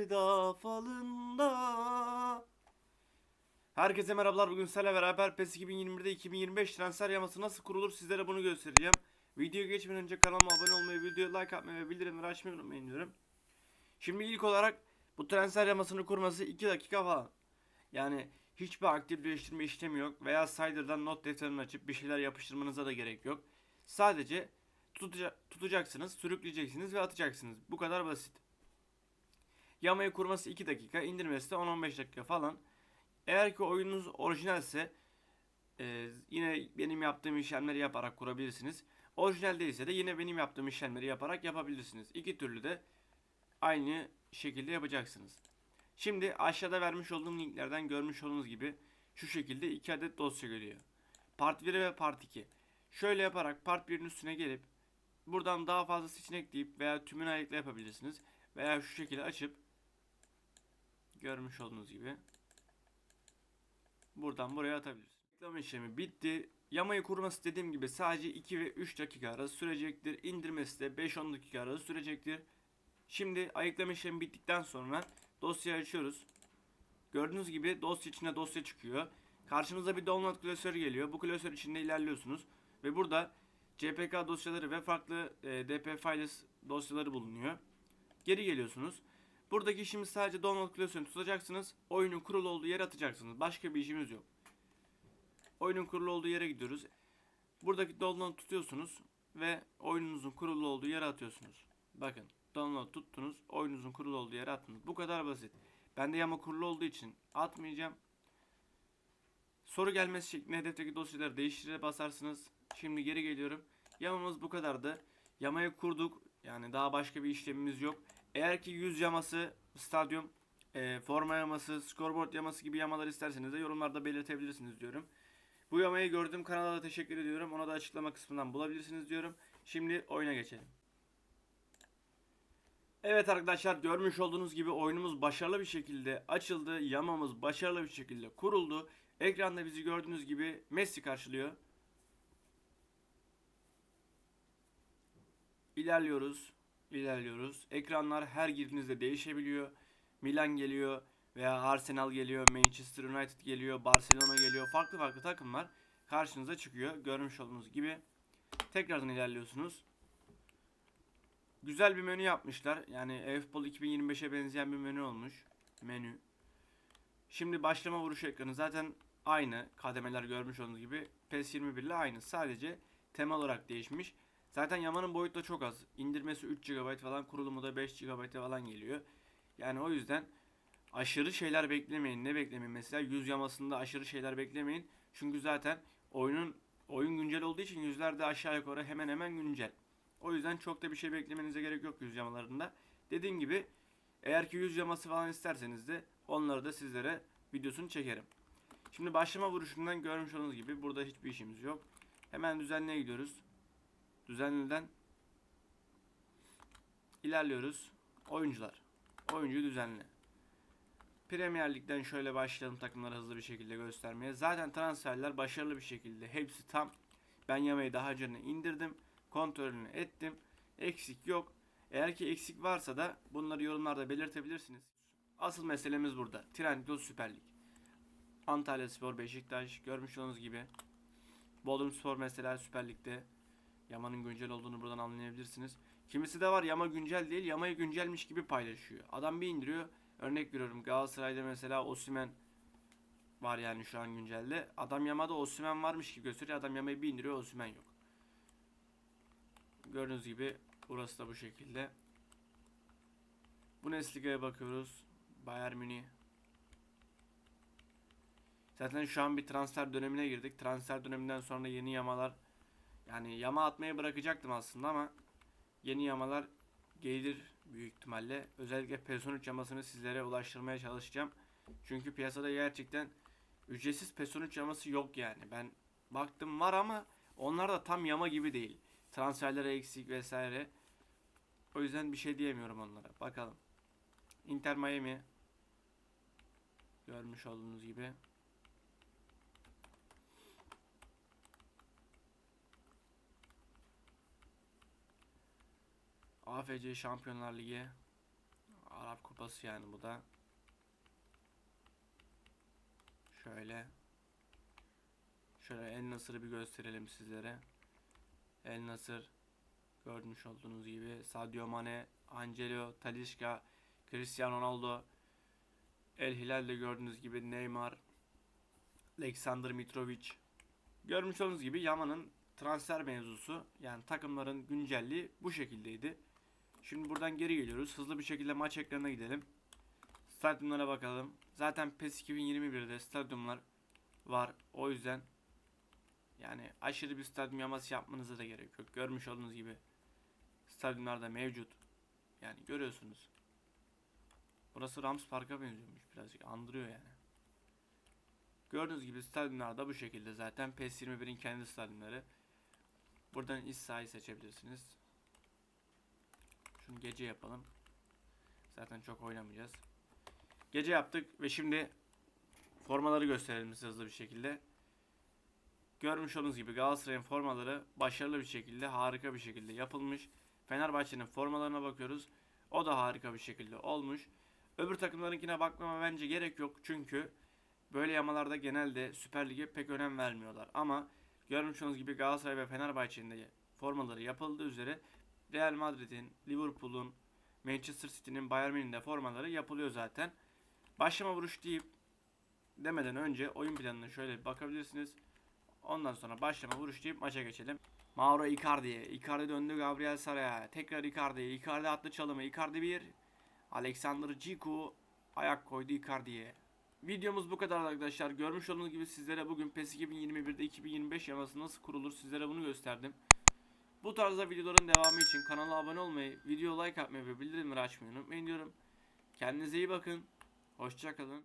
sevda falında. Herkese merhabalar. Bugün sizlerle beraber PES 2021'de 2025 transfer yaması nasıl kurulur sizlere bunu göstereceğim. Videoya geçmeden önce kanalıma abone olmayı, videoya like atmayı ve bildirimleri açmayı unutmayın diyorum. Şimdi ilk olarak bu transfer yamasını kurması 2 dakika falan. Yani hiçbir aktifleştirme işlemi yok veya Sider'dan not defterini açıp bir şeyler yapıştırmanıza da gerek yok. Sadece tutuca- tutacaksınız, sürükleyeceksiniz ve atacaksınız. Bu kadar basit. Yamayı kurması 2 dakika, indirmesi de 10-15 dakika falan. Eğer ki oyununuz orijinalse e, yine benim yaptığım işlemleri yaparak kurabilirsiniz. Orijinal değilse de yine benim yaptığım işlemleri yaparak yapabilirsiniz. İki türlü de aynı şekilde yapacaksınız. Şimdi aşağıda vermiş olduğum linklerden görmüş olduğunuz gibi şu şekilde iki adet dosya geliyor. Part 1 ve Part 2. Şöyle yaparak Part 1'in üstüne gelip buradan daha fazla seçenek deyip veya tümünü ayıkla yapabilirsiniz. Veya şu şekilde açıp görmüş olduğunuz gibi buradan buraya atabilirsiniz. Reklam işlemi bitti. Yamayı kurması dediğim gibi sadece 2 ve 3 dakika arası sürecektir. İndirmesi de 5-10 dakika arası sürecektir. Şimdi ayıklama işlemi bittikten sonra dosyayı açıyoruz. Gördüğünüz gibi dosya içinde dosya çıkıyor. Karşınıza bir download klasörü geliyor. Bu klasör içinde ilerliyorsunuz. Ve burada CPK dosyaları ve farklı e, DP files dosyaları bulunuyor. Geri geliyorsunuz. Buradaki işimiz sadece download klasörünü tutacaksınız. Oyunun kurulu olduğu yere atacaksınız. Başka bir işimiz yok. Oyunun kurulu olduğu yere gidiyoruz. Buradaki download tutuyorsunuz ve oyununuzun kurulu olduğu yere atıyorsunuz. Bakın download tuttunuz, oyununuzun kurulu olduğu yere attınız. Bu kadar basit. Bende yama kurulu olduğu için atmayacağım. Soru gelmesi şeklinde hedefteki dosyaları değiştire basarsınız. Şimdi geri geliyorum. Yamamız bu kadardı. Yamayı kurduk. Yani daha başka bir işlemimiz yok. Eğer ki yüz yaması, stadyum, e, forma yaması, scoreboard yaması gibi yamalar isterseniz de yorumlarda belirtebilirsiniz diyorum. Bu yamayı gördüğüm kanala da teşekkür ediyorum. Ona da açıklama kısmından bulabilirsiniz diyorum. Şimdi oyuna geçelim. Evet arkadaşlar görmüş olduğunuz gibi oyunumuz başarılı bir şekilde açıldı. Yamamız başarılı bir şekilde kuruldu. Ekranda bizi gördüğünüz gibi Messi karşılıyor. İlerliyoruz. ilerliyoruz. Ekranlar her girdiğinizde değişebiliyor. Milan geliyor veya Arsenal geliyor, Manchester United geliyor, Barcelona geliyor. Farklı farklı takımlar karşınıza çıkıyor. Görmüş olduğunuz gibi. Tekrardan ilerliyorsunuz. Güzel bir menü yapmışlar. Yani e-futbol 2025'e benzeyen bir menü olmuş. Menü. Şimdi başlama vuruşu ekranı zaten aynı. Kademeler görmüş olduğunuz gibi. PES 21 ile aynı. Sadece tema olarak değişmiş. Zaten Yaman'ın boyutu da çok az. İndirmesi 3 GB falan, kurulumu da 5 GB falan geliyor. Yani o yüzden aşırı şeyler beklemeyin. Ne beklemeyin? Mesela yüz yamasında aşırı şeyler beklemeyin. Çünkü zaten oyunun oyun güncel olduğu için yüzler de aşağı yukarı hemen hemen güncel. O yüzden çok da bir şey beklemenize gerek yok yüz yamalarında. Dediğim gibi eğer ki yüz yaması falan isterseniz de onları da sizlere videosunu çekerim. Şimdi başlama vuruşundan görmüş olduğunuz gibi burada hiçbir işimiz yok. Hemen düzenliğe gidiyoruz. Düzenliden ilerliyoruz. Oyuncular. Oyuncu düzenli. Premier Lig'den şöyle başlayalım takımları hızlı bir şekilde göstermeye. Zaten transferler başarılı bir şekilde. Hepsi tam. Ben yamayı daha önce indirdim. Kontrolünü ettim. Eksik yok. Eğer ki eksik varsa da bunları yorumlarda belirtebilirsiniz. Asıl meselemiz burada. Trendyol Süper Lig. Antalya Spor, Beşiktaş görmüş olduğunuz gibi. Bodrum Spor mesela Süper Lig'de. Yaman'ın güncel olduğunu buradan anlayabilirsiniz. Kimisi de var Yama güncel değil, Yama'yı güncelmiş gibi paylaşıyor. Adam bir indiriyor. Örnek veriyorum Galatasaray'da mesela Osimhen var yani şu an güncelde. Adam Yama'da Osimhen varmış gibi gösteriyor. Adam Yama'yı bir indiriyor Osimhen yok. Gördüğünüz gibi burası da bu şekilde. Bundesliga'ya bakıyoruz. Bayern Münih. Zaten şu an bir transfer dönemine girdik. Transfer döneminden sonra yeni yamalar yani yama atmayı bırakacaktım aslında ama yeni yamalar gelir büyük ihtimalle. Özellikle PES 13 yamasını sizlere ulaştırmaya çalışacağım. Çünkü piyasada gerçekten ücretsiz PES 13 yaması yok yani. Ben baktım var ama onlar da tam yama gibi değil. Transferlere eksik vesaire. O yüzden bir şey diyemiyorum onlara. Bakalım. Inter Miami görmüş olduğunuz gibi. AFC Şampiyonlar Ligi Arap kupası yani bu da. Şöyle. Şöyle El Nasır'ı bir gösterelim sizlere. El Nasır görmüş olduğunuz gibi Sadio Mane, Angelo, Talisca, Cristiano Ronaldo, El Hilal'de gördüğünüz gibi Neymar, Alexander Mitrovic. Görmüş olduğunuz gibi Yaman'ın transfer mevzusu yani takımların güncelliği bu şekildeydi. Şimdi buradan geri geliyoruz. Hızlı bir şekilde maç ekranına gidelim. Stadyumlara bakalım. Zaten PES 2021'de stadyumlar var. O yüzden yani aşırı bir stadyum yaması yapmanıza da gerek yok. Görmüş olduğunuz gibi stadyumlarda mevcut. Yani görüyorsunuz. Burası Rams Park'a benziyormuş birazcık. Andırıyor yani. Gördüğünüz gibi stadyumlar da bu şekilde zaten. PES 21'in kendi stadyumları. Buradan iç sahayı seçebilirsiniz. Şunu gece yapalım. Zaten çok oynamayacağız. Gece yaptık ve şimdi formaları gösterelim size hızlı bir şekilde. Görmüş olduğunuz gibi Galatasaray'ın formaları başarılı bir şekilde, harika bir şekilde yapılmış. Fenerbahçe'nin formalarına bakıyoruz. O da harika bir şekilde olmuş. Öbür takımlarınkine bakmama bence gerek yok. Çünkü böyle yamalarda genelde Süper Lig'e pek önem vermiyorlar. Ama görmüş olduğunuz gibi Galatasaray ve Fenerbahçe'nin de formaları yapıldığı üzere Real Madrid'in, Liverpool'un, Manchester City'nin, Bayern Münih'in de formaları yapılıyor zaten. Başlama vuruş deyip demeden önce oyun planına şöyle bir bakabilirsiniz. Ondan sonra başlama vuruş deyip maça geçelim. Mauro Icardi'ye, Icardi döndü Gabriel Saray'a, tekrar Icardi'ye, Icardi attı çalımı, Icardi 1, Alexander Ciku ayak koydu Icardi'ye. Videomuz bu kadar arkadaşlar. Görmüş olduğunuz gibi sizlere bugün PES 2021'de 2025 yaması nasıl kurulur sizlere bunu gösterdim. Bu tarzda videoların devamı için kanala abone olmayı, video like atmayı ve bildirimleri açmayı unutmayın diyorum. Kendinize iyi bakın. Hoşçakalın.